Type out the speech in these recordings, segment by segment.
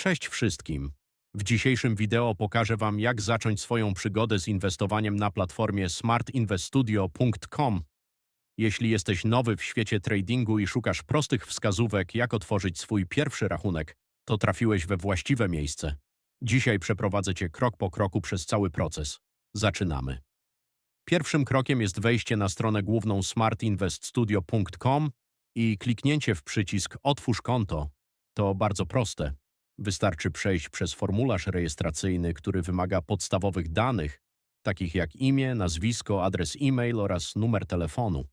Cześć wszystkim. W dzisiejszym wideo pokażę Wam, jak zacząć swoją przygodę z inwestowaniem na platformie smartinveststudio.com. Jeśli jesteś nowy w świecie tradingu i szukasz prostych wskazówek, jak otworzyć swój pierwszy rachunek, to trafiłeś we właściwe miejsce. Dzisiaj przeprowadzę Cię krok po kroku przez cały proces. Zaczynamy. Pierwszym krokiem jest wejście na stronę główną smartinveststudio.com i kliknięcie w przycisk Otwórz konto. To bardzo proste. Wystarczy przejść przez formularz rejestracyjny, który wymaga podstawowych danych, takich jak imię, nazwisko, adres e-mail oraz numer telefonu.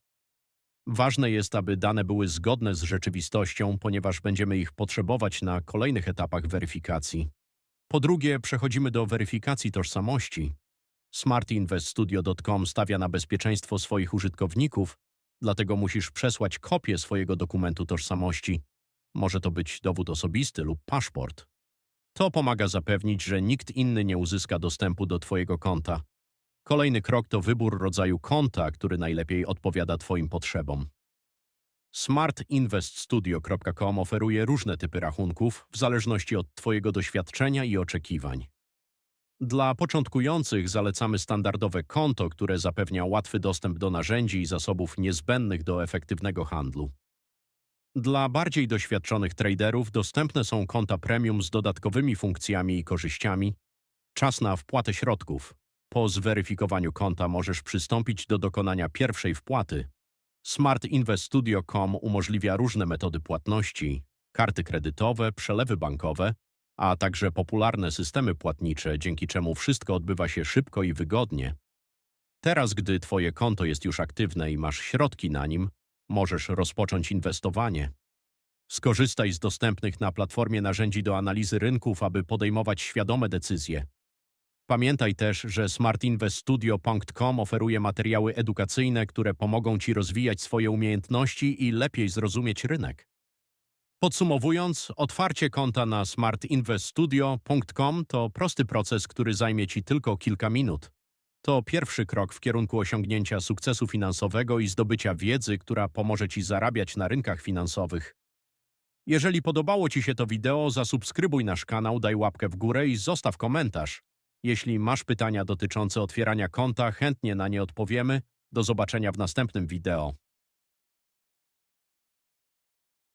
Ważne jest, aby dane były zgodne z rzeczywistością, ponieważ będziemy ich potrzebować na kolejnych etapach weryfikacji. Po drugie, przechodzimy do weryfikacji tożsamości. SmartInvestStudio.com stawia na bezpieczeństwo swoich użytkowników, dlatego musisz przesłać kopię swojego dokumentu tożsamości. Może to być dowód osobisty lub paszport. To pomaga zapewnić, że nikt inny nie uzyska dostępu do Twojego konta. Kolejny krok to wybór rodzaju konta, który najlepiej odpowiada Twoim potrzebom. SmartInvestStudio.com oferuje różne typy rachunków w zależności od Twojego doświadczenia i oczekiwań. Dla początkujących zalecamy standardowe konto, które zapewnia łatwy dostęp do narzędzi i zasobów niezbędnych do efektywnego handlu. Dla bardziej doświadczonych traderów dostępne są konta premium z dodatkowymi funkcjami i korzyściami. Czas na wpłatę środków. Po zweryfikowaniu konta możesz przystąpić do dokonania pierwszej wpłaty. SmartInvestStudio.com umożliwia różne metody płatności, karty kredytowe, przelewy bankowe, a także popularne systemy płatnicze, dzięki czemu wszystko odbywa się szybko i wygodnie. Teraz, gdy Twoje konto jest już aktywne i masz środki na nim, możesz rozpocząć inwestowanie. Skorzystaj z dostępnych na platformie narzędzi do analizy rynków, aby podejmować świadome decyzje. Pamiętaj też, że smartinveststudio.com oferuje materiały edukacyjne, które pomogą Ci rozwijać swoje umiejętności i lepiej zrozumieć rynek. Podsumowując, otwarcie konta na smartinveststudio.com to prosty proces, który zajmie Ci tylko kilka minut. To pierwszy krok w kierunku osiągnięcia sukcesu finansowego i zdobycia wiedzy, która pomoże Ci zarabiać na rynkach finansowych. Jeżeli podobało Ci się to wideo, zasubskrybuj nasz kanał, daj łapkę w górę i zostaw komentarz. Jeśli masz pytania dotyczące otwierania konta, chętnie na nie odpowiemy. Do zobaczenia w następnym wideo.